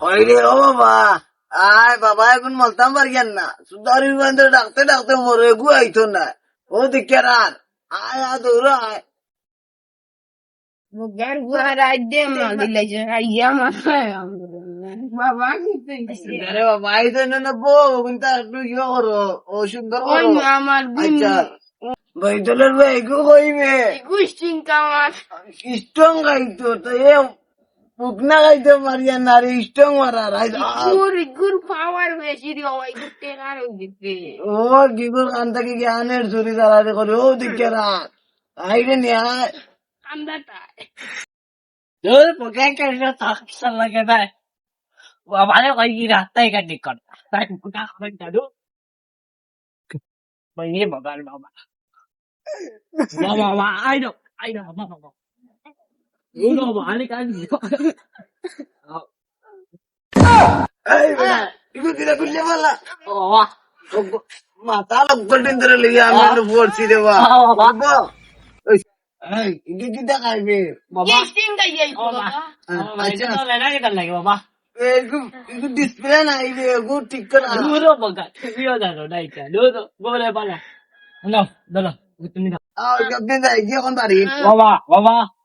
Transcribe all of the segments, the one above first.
কইরে ও বাবা আয় বাবা এখন মলতাম পারিয়ান না। সুদারি বন্ধ ডাকতে ডাকতে মরে গু আইতো না। ও দেখে রাত আয় আ দৌড় আয়। বাবা। আরে বাবা আইতো না না বউ কিন্তু একটু ইয়ে করো ও সুন্দর ওই করো আমার আচ্ছা বৈতলের ভাই গু কইবে গুষ্টিং কামার স্ট্রং গাইতো তো এ উগনা খাইতে ইষ্টং মারা রাই গুর পাওয়ার বেশি দি ওই গুটে কার ও গিগুর কান থেকে জ্ঞানের চুরি দ্বারা রে করে। ও দিকে নিয়া কান্দাটা। দূর পকে কাটা তাকসা লাগে না বাবারে কই কি রাস্তায় তাই পোকা খাবেন দাদু মাইয়ে বাবার বাবা। বাবা আইডো আইডো বাবা বাবা। এই বলা Oo, মাথা লক্কটিন ধরে লিগে আমি পড়ছি রে বাবা এই ইগু দেখাইবে বাবা গুষ্টিং গাই যাই বাবা ito na lang kita lagi, mama. ইগু ইগু ডিসপ্লে নাই রে ইগু ঠিক করে আন। Duro, baga. Iyo na, no, na ika. Duro, bumala pala. Ano, dalo. Gusto nila. যাই গিয়ে কোন বাড়ি Mama, mama.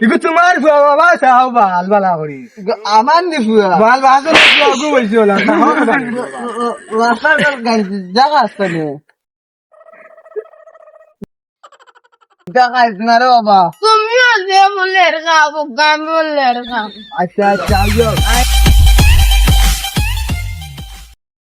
ইগো তোমার ফুয়া বাবা সাহাও বাল বালা করি আমার নি পুরা বাল বাল তো গু বলছো না রাস্তার জায়গা আসতে নে? দেখাইছ না রে বাবা। তুমি যে বলে রেখা গান বলে রেখা আচ্ছা আচ্ছা